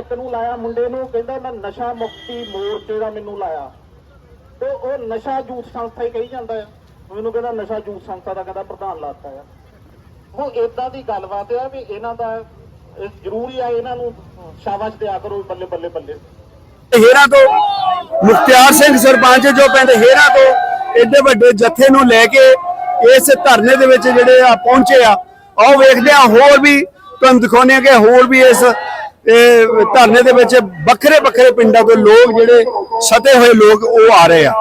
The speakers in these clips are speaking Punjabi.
ਇੱਕ ਨੂੰ ਲਾਇਆ, ਮੁੰਡੇ ਨੂੰ ਕਹਿੰਦਾ ਮੈਂ ਨਸ਼ਾ ਮੁਕਤੀ ਮੋਰਚੇ ਦਾ ਮੈਨੂੰ ਲਾਇਆ। ਤੇ ਉਹ ਨਸ਼ਾ ਯੂਥ ਸੰਸਥਾ ਹੀ ਕਹੀ ਜਾਂਦਾ ਆ। ਮੈਨੂੰ ਕਹਿੰਦਾ ਨਸ਼ਾ ਯੂਥ ਸੰਸਥਾ ਦਾ ਕਹਿੰਦਾ ਪ੍ਰਧਾਨ ਲਾਤਾ ਆ। ਹੁਣ ਇਦਾਂ ਦੀ ਗੱਲਬਾਤ ਆ ਵੀ ਇਹਨਾਂ ਦਾ ਜ਼ਰੂਰੀ ਆ ਇਹਨਾਂ ਨੂੰ ਸ਼ਾਬਾਸ਼ ਦਿਆ ਕਰੋ ਬੱਲੇ ਬੱਲੇ ਬੱਲੇ। ਹੇਰਾ ਤੋਂ ਮੁਖਤਿਆਰ ਸਿੰਘ ਸਰਪੰਚ ਜੋ ਪਿੰਡ ਹੇਰਾ ਤੋਂ ਐਡੇ ਵੱਡੇ ਜਥੇ ਨੂੰ ਲੈ ਕੇ ਇਸ ਧਰਨੇ ਦੇ ਵਿੱਚ ਜਿਹੜੇ ਆ ਪਹੁੰਚੇ ਆ, ਆਓ ਵੇਖਦੇ ਆ ਹੋਰ ਵੀ ਤੁਹਾਨੂੰ ਦਿਖਾਉਂਦੇ ਆ ਕਿ, ਹੋਰ ਵੀ ਇਸ ਇਹ ਧਰਨੇ ਦੇ ਵਿੱਚ ਵੱਖਰੇ ਵੱਖਰੇ ਪਿੰਡਾਂ ਤੋਂ ਲੋਕ ਜਿਹੜੇ ਸਤੇ ਹੋਏ ਲੋਕ ਉਹ ਆ ਰਹੇ ਆ।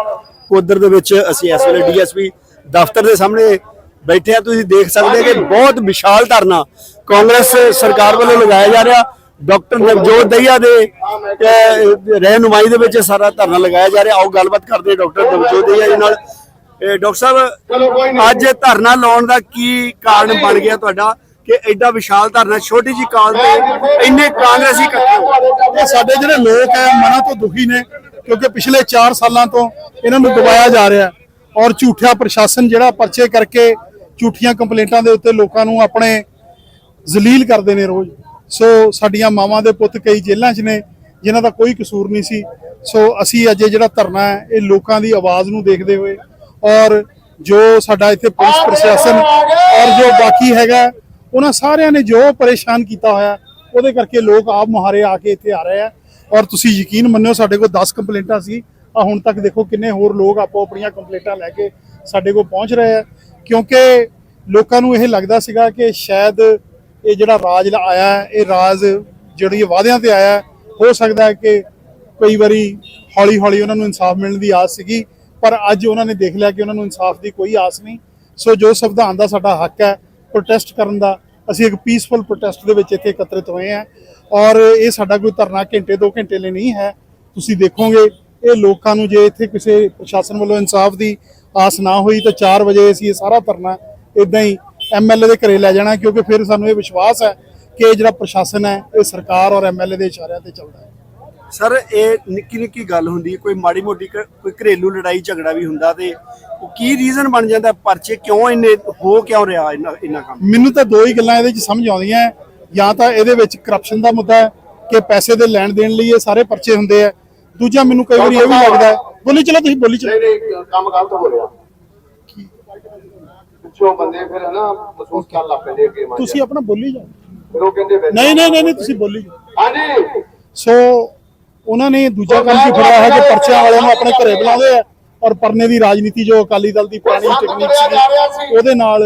ਉਧਰ ਦੇ ਵਿੱਚ ਅਸੀਂ ਇਸ ਵੇਲੇ ਡੀਐਸਪੀ ਦਫ਼ਤਰ ਦੇ ਸਾਹਮਣੇ ਬੈਠੇ ਆ ਤੁਸੀਂ ਦੇਖ ਸਕਦੇ ਕਿ ਬਹੁਤ ਵਿਸ਼ਾਲ ਧਰਨਾ ਕਾਂਗਰਸ ਸਰਕਾਰ ਵੱਲੋਂ ਲਗਾਇਆ ਜਾ ਰਿਹਾ। ਡਾਕਟਰ ਨਵਜੋਤ ਦਈਆ ਦੇ ਰਹਿਨੁਮਾਈ ਦੇ ਵਿੱਚ ਸਾਰਾ ਧਰਨਾ ਲਗਾਇਆ ਜਾ ਰਿਹਾ। ਆਓ ਗੱਲਬਾਤ ਕਰਦੇ ਡਾਕਟਰ ਨਵਜੋਤ ਦਈਆ ਜੀ ਨਾਲ। ਇਹ ਡਾਕਟਰ ਸਾਹਿਬ ਅੱਜ ਧਰਨਾ ਲਾਉਣ ਦਾ ਕੀ ਕਾਰਨ ਬਣ ਗਿਆ ਤੁਹਾਡਾ? ਕਿ ਐਡਾ ਵਿਸ਼ਾਲ ਧਰਨਾ, ਛੋਟੀ ਜੀ ਕਾਲ ਤੇ ਇੰਨੇ ਕਾਂਗਰਸੀ ਇਕੱਠੇ ਇਹ ਸਾਡੇ ਜਿਹੜੇ ਲੋਕ ਹੈ, ਮਨਾਂ ਤੋਂ ਦੁਖੀ ਨੇ, ਕਿਉਂਕਿ ਪਿਛਲੇ 4 ਸਾਲਾਂ ਤੋਂ ਇਹਨਾਂ ਨੂੰ ਦਬਾਇਆ ਜਾ ਰਿਹਾ ਔਰ ਝੂਠਿਆ ਪ੍ਰਸ਼ਾਸਨ ਜਿਹੜਾ ਪਰਚੇ ਕਰਕੇ ਝੂਠੀਆਂ ਕੰਪਲੇਂਟਾਂ ਦੇ ਉੱਤੇ ਲੋਕਾਂ ਨੂੰ ਆਪਣੇ ਜ਼ਲੀਲ ਕਰਦੇ ਨੇ ਰੋਜ਼। ਸੋ ਸਾਡੀਆਂ ਮਾਵਾਂ ਦੇ ਪੁੱਤ ਕਈ ਜੇਲ੍ਹਾਂ 'ਚ ਨੇ, ਜਿਨ੍ਹਾਂ ਦਾ ਕੋਈ ਕਸੂਰ ਨਹੀਂ ਸੀ। ਸੋ ਅਸੀਂ ਅੱਜ ਇਹ ਜਿਹੜਾ ਧਰਨਾ ਹੈ, ਇਹ ਲੋਕਾਂ ਦੀ ਆਵਾਜ਼ ਨੂੰ ਦੇਖਦੇ ਹੋਏ ਔਰ ਜੋ ਸਾਡਾ ਇੱਥੇ ਪੁਲਿਸ ਪ੍ਰਸ਼ਾਸਨ ਔਰ ਜੋ ਬਾਕੀ ਹੈਗਾ ਉਹਨਾਂ ਸਾਰਿਆਂ ਨੇ ਜੋ ਪਰੇਸ਼ਾਨ ਕੀਤਾ ਹੋਇਆ, ਉਹਦੇ ਕਰਕੇ ਲੋਕ ਆਪ ਮੁਹਾਰੇ ਆ ਕੇ ਇੱਥੇ ਆ ਰਹੇ ਆ। ਔਰ ਤੁਸੀਂ ਯਕੀਨ ਮੰਨਿਓ, ਸਾਡੇ ਕੋਲ 10 ਕੰਪਲੇਂਟਾਂ ਸੀ। ਆ ਹੁਣ ਤੱਕ ਦੇਖੋ ਕਿੰਨੇ ਹੋਰ ਲੋਕ ਆਪੋ ਆਪਣੀਆਂ ਕੰਪਲੇਂਟਾਂ ਲੈ ਕੇ ਸਾਡੇ ਕੋਲ ਪਹੁੰਚ ਰਹੇ ਆ। ਕਿਉਂਕਿ ਲੋਕਾਂ ਨੂੰ ਇਹ ਲੱਗਦਾ ਸੀਗਾ ਕਿ ਸ਼ਾਇਦ ਇਹ ਜਿਹੜਾ ਰਾਜ ਆਇਆ ਇਹ ਰਾਜ ਜਿਹੜੀ ਵਾਅਦਿਆਂ ਤੇ ਆਇਆ ਹੋ ਸਕਦਾ ਹੈ ਕਿ ਕਈ ਵਾਰੀ ਹੌਲੀ ਹੌਲੀ ਉਹਨਾਂ ਨੂੰ ਇਨਸਾਫ ਮਿਲਣ ਦੀ ਆਸ ਸੀਗੀ, ਪਰ ਅੱਜ ਉਹਨਾਂ ਨੇ ਦੇਖ ਲਿਆ ਕਿ ਉਹਨਾਂ ਨੂੰ ਇਨਸਾਫ ਦੀ ਕੋਈ ਆਸ ਨਹੀਂ। ਸੋ ਜੋ ਸੰਵਿਧਾਨ ਦਾ ਸਾਡਾ ਹੱਕ ਹੈ ਪ੍ਰੋਟੈਸਟ ਕਰਨ ਦਾ। ਅਸੀਂ ਇੱਕ ਪੀਸਫੁਲ ਪ੍ਰੋਟੈਸਟ ਦੇ ਵਿੱਚ ਇੱਥੇ ਇਕੱਤਰਿਤ ਹੋਏ ਹਾਂ। ਔਰ ਇਹ ਸਾਡਾ ਕੋਈ ਧਰਨਾ ਘੰਟੇ 2 ਘੰਟੇ ਲਈ ਨਹੀਂ ਹੈ। ਤੁਸੀਂ ਦੇਖੋਗੇ, ਇਹ ਲੋਕਾਂ ਨੂੰ ਜੇ ਇੱਥੇ ਕਿਸੇ ਪ੍ਰਸ਼ਾਸਨ ਵੱਲੋਂ ਇਨਸਾਫ ਦੀ ਆਸ ਨਾ ਹੋਈ ਤਾਂ 4 ਵਜੇ ਅਸੀਂ ਇਹ ਸਾਰਾ ਧਰਨਾ ਇਦਾਂ ਹੀ ਐਮਐਲਏ ਦੇ ਘਰੇ ਲੈ ਜਾਣਾ, ਕਿਉਂਕਿ ਫਿਰ ਸਾਨੂੰ ਇਹ ਵਿਸ਼ਵਾਸ ਹੈ ਕਿ ਇਹ ਜਿਹੜਾ ਪ੍ਰਸ਼ਾਸਨ ਹੈ, ਇਹ ਸਰਕਾਰ ਔਰ ਐਮਐਲਏ ਦੇ ਇਸ਼ਾਰਿਆਂ ਤੇ ਚੱਲਦਾ ਹੈ। ਸਰ, ਇਹ ਨਿੱਕੀ ਨਿੱਕੀ ਗੱਲ ਹੁੰਦੀ ਹੈ, ਕੋਈ ਮਾੜੀ ਮੋਟੀ ਕੋਈ ਘਰੇਲੂ ਲੜਾਈ ਝਗੜਾ ਵੀ ਹੁੰਦਾ ਤੇ ਉਹ ਕੀ ਰੀਜ਼ਨ ਬਣ ਜਾਂਦਾ ਪਰਚੇ ਕਿਉਂ ਇੰਨੇ ਹੋ ਕਿਉਂ ਰਿਹਾ ਇੰਨਾ ਇੰਨਾ ਕੰਮ? ਮੈਨੂੰ ਤਾਂ ਦੋ ਹੀ ਗੱਲਾਂ ਇਹਦੇ ਵਿੱਚ ਸਮਝ ਆਉਂਦੀਆਂ। ਜਾਂ ਤਾਂ ਇਹਦੇ ਵਿੱਚ ਕਰਪਸ਼ਨ ਦਾ ਮੁੱਦਾ ਹੈ ਕਿ ਪੈਸੇ ਦੇ ਲੈਣ ਦੇਣ ਲਈ ਇਹ ਸਾਰੇ ਪਰਚੇ ਹੁੰਦੇ ਆ। ਦੂਜਾ ਮੈਨੂੰ ਕਈ ਵਾਰੀ ਇਹ ਵੀ ਲੱਗਦਾ ਬੋਲੀ ਚਲੋ ਤੁਸੀਂ ਬੋਲੀ ਚਲੋ। ਨਹੀਂ ਨਹੀਂ ਕੰਮ ਗਲਤ ਹੋ ਰਿਹਾ। ਪਿੱਛੋਂ ਬੰਦੇ ਫਿਰ ਹਨਾ ਮਹਿਸੂਸ ਕਰਨ ਲੱਗ ਪੈਂਦੇ ਅੱਗੇ ਮੰਨ ਤੁਸੀਂ ਆਪਣਾ ਬੋਲੀ ਜਾਓ। ਫਿਰ ਉਹ ਕਹਿੰਦੇ ਨਹੀਂ ਨਹੀਂ ਨਹੀਂ, ਤੁਸੀਂ ਬੋਲੀ ਜਾਓ। ਹਾਂਜੀ। ਸੋ ਉਹਨਾਂ ਨੇ ਦੂਜਾ ਕੰਮ ਕੀ ਫੜਿਆ ਹੈ ਕਿ ਪਰਚਿਆਂ ਵਾਲਿਆਂ ਨੂੰ ਆਪਣੇ ਘਰੇ ਬੁਲਾਉਂਦੇ ਆ। ਔਰ ਪਰਨੇ ਦੀ ਰਾਜਨੀਤੀ ਜੋ ਅਕਾਲੀ ਦਲ ਦੀ ਪੁਰਾਣੀ ਟੈਕਨੀਕ ਸੀ। ਉਹਦੇ ਨਾਲ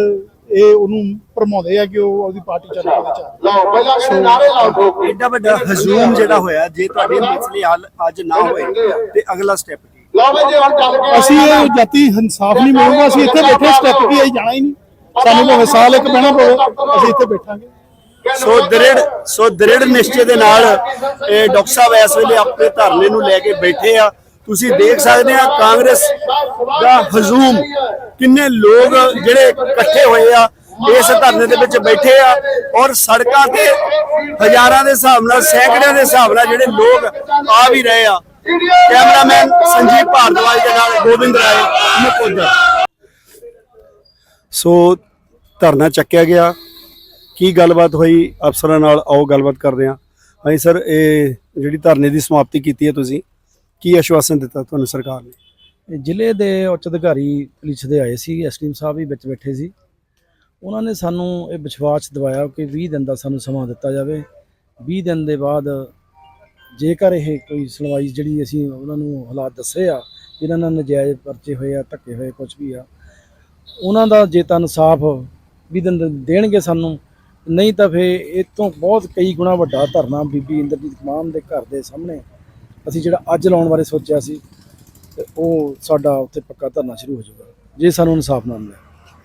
ਇਹ ਉਹਨੂੰ ਭਰਮਾਉਂਦੇ ਆ ਕਿ ਉਹ ਉਹਦੀ ਪਾਰਟੀ ਚੱਲ ਰਹੀ ਹੈ ਲਓ ਪਹਿਲਾਂ ਕਹਿੰਦੇ ਨਾਰੇ ਲਾਓ ਐਡਾ ਵੱਡਾ ਹਜੂਮ ਜਿਹੜਾ ਹੋਇਆ ਜੇ ਤੁਹਾਡੇ ਮਸਲੇ ਹੱਲ ਅੱਜ ਨਾ ਹੋਏ ਤੇ ਅਗਲਾ ਸਟੈਪ ਕੀ? ਲਓ ਵੀ ਜੇ ਹੁਣ ਚੱਲ ਕੇ ਅਸੀਂ ਇਹ ਜਾਤੀ ਇਨਸਾਫ ਨਹੀਂ ਮਿਲੂਗਾ ਅਸੀਂ ਇੱਥੇ ਬੈਠੇ ਸਟੈਪ ਕੀ ਆਈ ਜਾਣਾ ਹੀ ਨਹੀਂ। ਸਾਨੂੰ ਭਾਵੇਂ ਸਾਲ ਇੱਕ ਬਹਿਣਾ ਪਵੇ ਅਸੀਂ ਇੱਥੇ ਬੈਠਾਂਗੇ। ਸੋ ਦ੍ਰਿੜ ਸੋ ਦ੍ਰਿੜ ਨਿਸ਼ਚੇ ਦੇ ਨਾਲ ਇਹ ਡਾਕਟਰ ਸਾਹਿਬ ਇਸ ਵੇਲੇ ਆਪਣੇ ਧਰਨੇ ਨੂੰ ਲੈ ਕੇ ਬੈਠੇ ਆ। ਤੁਸੀਂ ਦੇਖ ਸਕਦੇ ਆ ਕਾਂਗਰਸ ਦਾ ਹਜੂਮ, ਕਿੰਨੇ ਲੋਕ ਜਿਹੜੇ ਇਕੱਠੇ ਹੋਏ ਆ, ਇਸ ਧਰਨੇ ਦੇ ਵਿੱਚ ਬੈਠੇ ਆ ਔਰ ਸੜਕਾਂ ਤੇ ਹਜ਼ਾਰਾਂ ਦੇ ਹਿਸਾਬ ਨਾਲ, ਸੈਂਕੜਿਆਂ ਦੇ ਹਿਸਾਬ ਨਾਲ ਜਿਹੜੇ ਲੋਕ ਆ ਵੀ ਰਹੇ ਆ। ਕੈਮਰਾਮੈਨ ਸੰਜੀਵ ਭਾਰਦਵਾਜ ਦੇ ਨਾਲ ਗੋਬਿੰਦ ਰਾਏ ਨਕੋਦਰ ਸੋ ਧਰਨਾ ਚੱਕਿਆ ਗਿਆ। ਕੀ ਗੱਲਬਾਤ ਹੋਈ? ਅਫਸਰਾਂ ਨਾਲ ਆਓ ਗੱਲਬਾਤ ਕਰਦੇ ਹਾਂ। ਹਾਂਜੀ ਸਰ, ਇਹ ਜਿਹੜੀ ਧਰਨੇ ਦੀ ਸਮਾਪਤੀ ਕੀਤੀ ਹੈ ਤੁਸੀਂ ਕੀ ਆਸ਼ਵਾਸਨ ਦਿੱਤਾ ਤੁਹਾਨੂੰ ਸਰਕਾਰ ਨੇ? ਜ਼ਿਲ੍ਹੇ ਦੇ ਉੱਚ ਅਧਿਕਾਰੀ ਪੁਲਿਸ ਦੇ ਆਏ ਸੀ ਐਸਟੀਐਮ ਸਾਹਿਬ ਵੀ ਵਿੱਚ ਬੈਠੇ ਸੀ। ਉਹਨਾਂ ਨੇ ਸਾਨੂੰ ਇਹ ਵਿਸ਼ਵਾਸ ਦਿਵਾਇਆ ਕਿ 20 ਦਿਨ ਦਾ ਸਾਨੂੰ ਸਮਾਂ ਦਿੱਤਾ ਜਾਵੇ। 20 ਦਿਨ ਦੇ ਬਾਅਦ ਜੇਕਰ ਇਹ ਕੋਈ ਸੁਣਵਾਈ ਜਿਹੜੀ ਅਸੀਂ ਉਹਨਾਂ ਨੂੰ ਹਾਲਾਤ ਦੱਸੇ ਆ ਇਹਨਾਂ ਨਾਲ ਨਜਾਇਜ਼ ਪਰਚੇ ਹੋਏ ਆ, ਧੱਕੇ ਹੋਏ ਕੁਝ ਵੀ ਆ, ਉਹਨਾਂ ਦਾ ਜੇ ਤਾਂ ਇਨਸਾਫ 20 ਦਿਨ ਦੇਣਗੇ ਸਾਨੂੰ। ਨਹੀਂ ਤਾਂ ਫੇ ਇਹ ਤੋਂ ਬਹੁਤ ਕਈ ਗੁਣਾ ਵੱਡਾ ਧਰਨਾ ਬੀਬੀ ਇੰਦਰਜੀਤ ਮਾਨ ਦੇ ਘਰ ਦੇ ਸਾਹਮਣੇ ਅਸੀਂ ਜਿਹੜਾ ਅੱਜ ਲਾਉਣ ਬਾਰੇ ਸੋਚਿਆ ਸੀ ਤੇ ਉਹ ਸਾਡਾ ਉੱਥੇ ਪੱਕਾ ਧਰਨਾ ਸ਼ੁਰੂ ਹੋ ਜਾਊਗਾ। ਜੇ ਸਾਨੂੰ ਇਨਸਾਫ ਨਾ ਮਿਲਿਆ।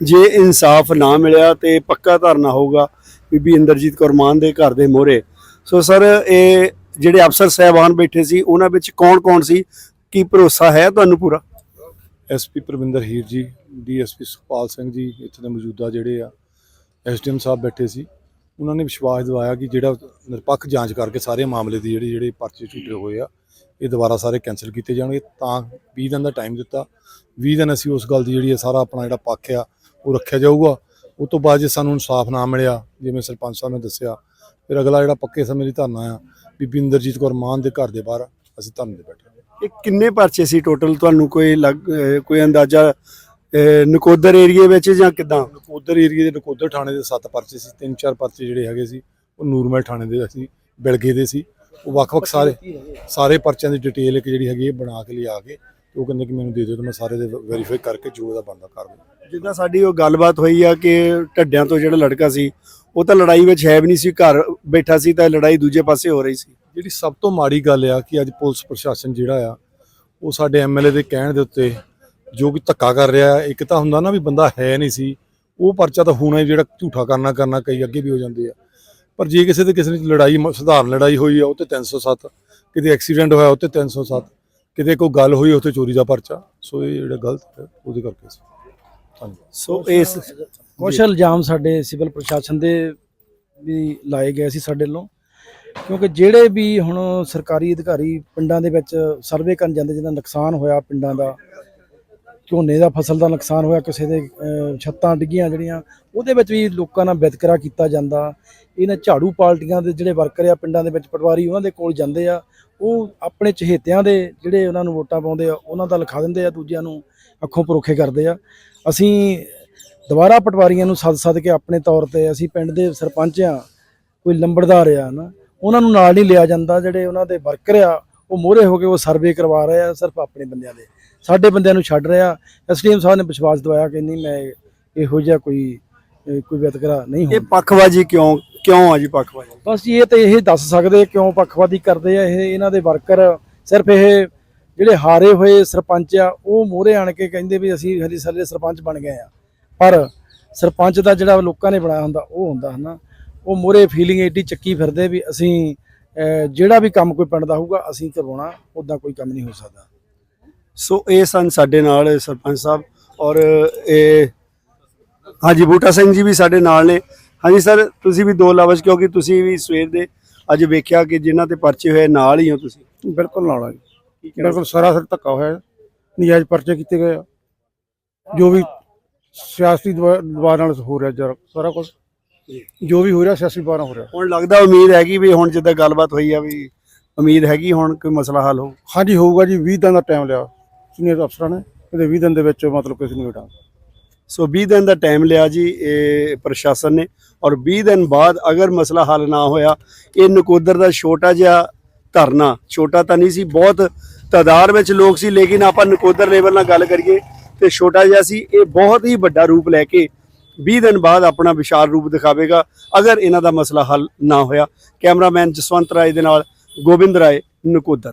ਜੇ ਇਨਸਾਫ ਨਾ ਮਿਲਿਆ ਤੇ ਪੱਕਾ ਧਰਨਾ ਹੋਊਗਾ ਬੀਬੀ ਇੰਦਰਜੀਤ ਕੌਰ ਮਾਨ ਦੇ ਘਰ ਦੇ ਮੋਹਰੇ। ਸੋ ਸਰ ਇਹ ਜਿਹੜੇ ਅਫਸਰ ਸਹਿਬਾਨ ਬੈਠੇ ਸੀ ਉਹਨਾਂ ਵਿੱਚ ਕੌਣ-ਕੌਣ ਸੀ? ਕੀ ਭਰੋਸਾ ਹੈ ਤੁਹਾਨੂੰ ਪੂਰਾ? ਐਸਪੀ ਪ੍ਰਵਿੰਦਰ ਹੀਰ ਜੀ ਡੀਐਸਪੀ ਸੁਖਪਾਲ ਸਿੰਘ ਜੀ ਇੱਥੇ ਦੇ ਮੌਜੂਦਾ ਜਿਹੜੇ ਆ ਐਸਡੀਐਮ ਸਾਹਿਬ ਬੈਠੇ ਸੀ। ਉਹਨਾਂ ਨੇ ਵਿਸ਼ਵਾਸ ਦਿਵਾਇਆ ਕਿ ਜਿਹੜਾ ਨਿਰਪੱਖ ਜਾਂਚ ਕਰਕੇ ਸਾਰੇ ਮਾਮਲੇ ਦੀ ਜਿਹੜੀ ਜਿਹੜੇ ਪਰਚੇ ਝੂਠੇ ਹੋਏ ਆ, ਇਹ ਦੁਬਾਰਾ ਸਾਰੇ ਕੈਨਸਲ ਕੀਤੇ ਜਾਣਗੇ। ਤਾਂ 20 ਦਿਨ ਦਾ ਟਾਈਮ ਦਿੱਤਾ। 20 ਦਿਨ ਅਸੀਂ ਉਸ ਗੱਲ ਦੀ ਜਿਹੜੀ ਹੈ ਸਾਰਾ ਆਪਣਾ ਜਿਹੜਾ ਪੱਖ ਆ, ਉਹ ਰੱਖਿਆ ਜਾਊਗਾ। ਉਸ ਤੋਂ ਬਾਅਦ ਜੇ ਸਾਨੂੰ ਇਨਸਾਫ ਨਾ ਮਿਲਿਆ, ਜਿਵੇਂ ਸਰਪੰਚ ਸਾਹਿਬ ਨੇ ਦੱਸਿਆ, ਫਿਰ ਅਗਲਾ ਜਿਹੜਾ ਪੱਕੇ ਸਮੇਂ ਦੀ ਧਰਨਾ ਆ, ਬੀਬੀ ਇੰਦਰਜੀਤ ਕੌਰ ਮਾਨ ਦੇ ਘਰ ਦੇ ਬਾਹਰ ਅਸੀਂ ਧਰਨੇ ਤੇ ਬੈਠੇ ਇਹ ਕਿੰਨੇ ਪਰਚੇ ਸੀ ਟੋਟਲ ਤੁਹਾਨੂੰ ਕੋਈ ਲੱਗ- ਕੋਈ ਅੰਦਾਜ਼ਾ ਨਕੋਦਰ ਏਰੀਏ ਵਿੱਚ ਜਾਂ ਕਿਦਾਂ? ਨਕੋਦਰ ਏਰੀਏ ਦੇ ਨਕੋਦਰ ਥਾਣੇ ਦੇ ਸੱਤ ਪਰਚੇ ਸੀ ਤਿੰਨ ਚਾਰ ਪਰਚੇ ਜਿਹੜੇ ਹੈਗੇ ਸੀ ਉਹ ਨੂਰਮਹਿਲ ਥਾਣੇ ਦੇ ਅਸੀਂ ਬਿਲਗੇ ਦੇ ਸੀ। ਉਹ ਵੱਖ-ਵੱਖ ਸਾਰੇ ਸਾਰੇ ਪਰਚਿਆਂ ਦੀ ਡਿਟੇਲ ਇੱਕ ਜਿਹੜੀ ਹੈਗੀ ਬਣਾ ਕੇ ਲਿਆ ਕੇ ਉਹ ਕਹਿੰਦੇ ਕਿ ਮੈਨੂੰ ਦੇ ਦਿਓ ਤੇ ਮੈਂ ਸਾਰੇ ਦੇ ਵੈਰੀਫਾਈ ਕਰਕੇ ਜੋ ਉਹਦਾ ਬਣਦਾ ਕਰ ਜਿੱਦਾਂ ਸਾਡੀ ਉਹ ਗੱਲਬਾਤ ਹੋਈ ਆ ਕਿ ਢੱਡਿਆਂ ਤੋਂ ਜਿਹੜਾ ਲੜਕਾ ਸੀ ਉਹ ਤਾਂ ਲੜਾਈ ਵਿੱਚ ਹੈ ਵੀ ਨਹੀਂ ਸੀ ਘਰ ਬੈਠਾ ਸੀ ਤਾਂ ਲੜਾਈ ਦੂਜੇ ਪਾਸੇ ਹੋ ਰਹੀ ਸੀ। ਜਿਹੜੀ ਸਭ ਤੋਂ ਮਾੜੀ ਗੱਲ ਆ ਕਿ ਅੱਜ ਪੁਲਿਸ ਪ੍ਰਸ਼ਾਸਨ ਜਿਹੜਾ ਆ ਉਹ ਸਾਡੇ ਐਮਐਲਏ ਦੇ ਕਹਿਣ ਦੇ ਉੱਤੇ ਜੋ ਕਿ ਧੱਕਾ ਕਰ ਰਿਹਾ ਇੱਕ ਤਾਂ ਹੁੰਦਾ ਨਾ ਵੀ ਬੰਦਾ ਹੈ ਨਹੀਂ ਸੀ, ਉਹ ਪਰਚਾ ਤਾਂ ਹੋਣਾ ਹੀ ਜਿਹੜਾ ਝੂਠਾ ਕਰਨਾ ਕਰਨਾ ਕਈ ਅੱਗੇ ਵੀ ਹੋ ਜਾਂਦੇ ਆ। ਪਰ ਜੇ ਕਿਸੇ ਦੇ ਕਿਸੇ ਨੇ ਲੜਾਈ ਮ- ਸਧਾਰਨ ਲੜਾਈ ਹੋਈ ਆ ਉਹ ਤੇ 307 ਕਿਤੇ ਐਕਸੀਡੈਂਟ ਹੋਇਆ ਉਹ ਤੇ 307 ਕਿਤੇ ਕੋਈ ਗੱਲ ਹੋਈ ਉੱਥੇ ਚੋਰੀ ਦਾ ਪਰਚਾ, ਸੋ ਇਹ ਜਿਹੜਾ ਗਲਤ ਹੈ, ਉਹਦੇ ਕਰਕੇ ਸੀ ਧੰਨਵਾਦ। ਸੋ ਇਸ ਕੁਛ ਇਲਜ਼ਾਮ ਸਾਡੇ ਸਿਵਲ ਪ੍ਰਸ਼ਾਸਨ ਦੇ ਵੀ ਲਾਏ ਗਏ ਸੀ ਸਾਡੇ ਵੱਲੋਂ, ਕਿਉਂਕਿ ਜਿਹੜੇ ਵੀ ਹੁਣ ਸਰਕਾਰੀ ਅਧਿਕਾਰੀ ਪਿੰਡਾਂ ਦੇ ਵਿੱਚ ਸਰਵੇ ਕਰਨ ਜਾਂਦੇ, ਜਿਹਦਾ ਨੁਕਸਾਨ ਹੋਇਆ ਪਿੰਡਾਂ ਦਾ ਝੋਨੇ ਦਾ ਫਸਲ ਦਾ ਨੁਕਸਾਨ ਹੋਇਆ, ਕਿਸੇ ਦੇ ਛੱਤਾਂ ਡਿੱਗੀਆਂ ਜਿਹੜੀਆਂ, ਉਹਦੇ ਵਿੱਚ ਵੀ ਲੋਕਾਂ ਨਾਲ ਵਿਤਕਰਾ ਕੀਤਾ ਜਾਂਦਾ। ਇਹਨਾਂ ਝਾੜੂ ਪਾਰਟੀਆਂ ਦੇ ਜਿਹੜੇ ਵਰਕਰ ਆ, ਪਿੰਡਾਂ ਦੇ ਵਿੱਚ ਪਟਵਾਰੀ, ਉਹਨਾਂ ਦੇ ਕੋਲ ਜਾਂਦੇ ਆ। ਉਹ ਆਪਣੇ ਚਹੇਤਿਆਂ ਦੇ ਜਿਹੜੇ ਉਹਨਾਂ ਨੂੰ ਵੋਟਾਂ ਪਾਉਂਦੇ ਆ, ਉਹਨਾਂ ਦਾ ਲਿਖਾ ਦਿੰਦੇ ਆ, ਦੂਜਿਆਂ ਨੂੰ ਅੱਖੋਂ ਪਰੋਖੇ ਕਰਦੇ ਆ। ਅਸੀਂ ਦੁਬਾਰਾ ਪਟਵਾਰੀਆਂ ਨੂੰ ਸੱਦ ਸੱਦ ਕੇ ਆਪਣੇ ਤੌਰ ਤੇ ਅਸੀਂ ਪਿੰਡ ਦੇ ਸਰਪੰਚ ਆ, ਕੋਈ ਲੰਬੜਦਾਰ ਆ ਨਾ, ਉਹਨਾਂ ਨੂੰ ਨਾਲ ਨਹੀਂ ਲਿਆ ਜਾਂਦਾ, ਜਿਹੜੇ ਉਹਨਾਂ ਦੇ ਵਰਕਰ ਆ ਉਹ ਮੋਹਰੇ ਹੋ ਕੇ ਉਹ ਸਰਵੇ ਕਰਵਾ ਰਹੇ ਆ ਸਿਰਫ ਆਪਣੇ ਬੰਦਿਆਂ ਦੇ। ਸਾਡੇ ਬੰਦਿਆਂ ਨੂੰ ਛੱਡ ਰਿਹਾ ਐਸਡੀਐਮ ਸਾਹਿਬ ਨੇ ਵਿਸ਼ਵਾਸ ਦਿਵਾਇਆ ਕਿ ਨਹੀਂ ਮੈਂ ਇਹੋ ਜਿਹਾ ਕੋਈ ਕੋਈ ਵਿਤਕਰਾ ਨਹੀਂ ਇਹ ਹੋਣਾ। ਪੱਖਵਾਜੀ ਕਿਉਂ ਕਿਉਂ ਆ ਜੀ ਪੱਖਵਾਜੀ? ਬਸ ਜੀ ਇਹ ਤੇ ਇਹ ਦੱਸ ਸਕਦੇ ਕਿਉਂ ਪੱਖਵਾਦੀ ਕਰਦੇ ਆ ਇਹ ਇਹਨਾਂ ਦੇ ਵਰਕਰ। ਸਿਰਫ ਇਹ ਜਿਹੜੇ ਹਾਰੇ ਹੋਏ ਸਰਪੰਚ ਆ ਉਹ ਮੋਹਰੇ ਆਣ ਕੇ ਕਹਿੰਦੇ ਵੀ ਅਸੀਂ ਹਰੀ ਸਾਲੇ ਸਰਪੰਚ ਬਣ ਗਏ ਆ। ਪਰ ਸਰਪੰਚ ਦਾ ਜਿਹੜਾ ਲੋਕਾਂ ਨੇ ਬਣਾਇਆ ਹੁੰਦਾ ਉਹ ਹੁੰਦਾ ਹਨਾ। ਉਹ ਮੋਹਰੇ ਫੀਲਿੰਗ ਏਡੀ ਚੱਕੀ ਫਿਰਦੇ ਵੀ ਅਸੀਂ ਜਿਹੜਾ ਵੀ ਕੰਮ ਕੋਈ ਪਿੰਡ ਦਾ ਹੋਊਗਾ ਅਸੀਂ ਕਰਵਾਉਣਾ ਉਦਾਂ ਕੋਈ ਕੰਮ ਨਹੀਂ ਹੋ ਸਕਦਾ। ਸੋ ਇਹ ਸਨ ਸਾਡੇ ਨਾਲ ਸਰਪੰਚ ਸਾਹਿਬ ਔਰ ਇਹ ਹਾਂਜੀ ਬੂਟਾ ਸਿੰਘ ਜੀ ਵੀ ਸਾਡੇ ਨਾਲ ਨੇ। ਹਾਂਜੀ ਸਰ ਤੁਸੀਂ ਵੀ ਦੋ ਲਫ਼ਜ਼ ਕਿਉਂਕਿ ਤੁਸੀਂ ਵੀ ਸਵੇਰ ਦੇ ਅੱਜ ਵੇਖਿਆ ਕਿ ਜਿਨ੍ਹਾਂ ਤੇ ਪਰਚੇ ਹੋਏ ਨਾਲ ਹੀ ਹੋ ਤੁਸੀਂ। ਬਿਲਕੁਲ ਨਾਲ ਆ ਜੀ। ਬਿਲਕੁਲ ਸਰਾਸਰ ਧੱਕਾ ਹੋਇਆ। ਹੈ। ਨਜਾਇਜ਼ ਪਰਚੇ ਕੀਤੇ ਗਏ ਆ। ਜੋ ਵੀ ਸਿਆਸੀ ਦਬਾਅ ਨਾਲ ਹੋ ਰਿਹਾ ਜਰ ਸਾਰਾ ਕੁਝ ਜੋ ਵੀ ਹੋ ਰਿਹਾ ਸਿਆਸੀ ਨਾਲ ਹੋ ਰਿਹਾ। ਹੁਣ ਲੱਗਦਾ ਉਮੀਦ ਹੈਗੀ ਵੀ ਹੁਣ ਜਿੱਦਾਂ ਗੱਲਬਾਤ ਹੋਈ ਆ ਵੀ ਉਮੀਦ ਹੈਗੀ ਹੁਣ ਕੋਈ ਮਸਲਾ ਹੱਲ ਹੋ ਹਾਂਜੀ ਹੋਊਗਾ ਜੀ 20 ਦਿਨ ਦਾ ਟਾਈਮ ਲਿਆ। ਸੀਨੀਅਰ ਅਫਸਰਾਂ ਨੇ ਇਹਦੇ 20 ਦਿਨ ਦੇ ਵਿੱਚ ਮਤਲਬ ਕਿਸੇ ਨੂੰ ਹਟਾ ਸੋ 20 ਦਿਨ ਦਾ ਟਾਈਮ ਲਿਆ ਜੀ ਇਹ ਪ੍ਰਸ਼ਾਸਨ ਨੇ ਔਰ 20 ਦਿਨ ਬਾਅਦ ਅਗਰ ਮਸਲਾ ਹੱਲ ਨਾ ਹੋਇਆ ਇਹ ਨਕੋਦਰ ਦਾ ਛੋਟਾ ਜਿਹਾ ਧਰਨਾ ਛੋਟਾ ਤਾਂ ਨਹੀਂ ਸੀ ਬਹੁਤ ਤਾਦਾਦ ਵਿੱਚ ਲੋਕ ਸੀ ਲੇਕਿਨ ਆਪਾਂ ਨਕੋਦਰ ਲੈਵਲ ਨਾਲ ਗੱਲ ਕਰੀਏ ਤੇ ਛੋਟਾ ਜਿਹਾ ਸੀ ਇਹ ਬਹੁਤ ਹੀ ਵੱਡਾ ਰੂਪ ਲੈ ਕੇ 20 ਦਿਨ ਬਾਅਦ ਆਪਣਾ ਵਿਸ਼ਾਲ ਰੂਪ ਦਿਖਾਵੇਗਾ। ਅਗਰ ਇਹਨਾਂ ਦਾ ਮਸਲਾ ਹੱਲ ਨਾ ਹੋਇਆ, ਕੈਮਰਾਮੈਨ ਜਸਵੰਤ ਰਾਏ ਦੇ ਨਾਲ ਗੋਬਿੰਦ ਰਾਏ ਨਕੋਦਰ।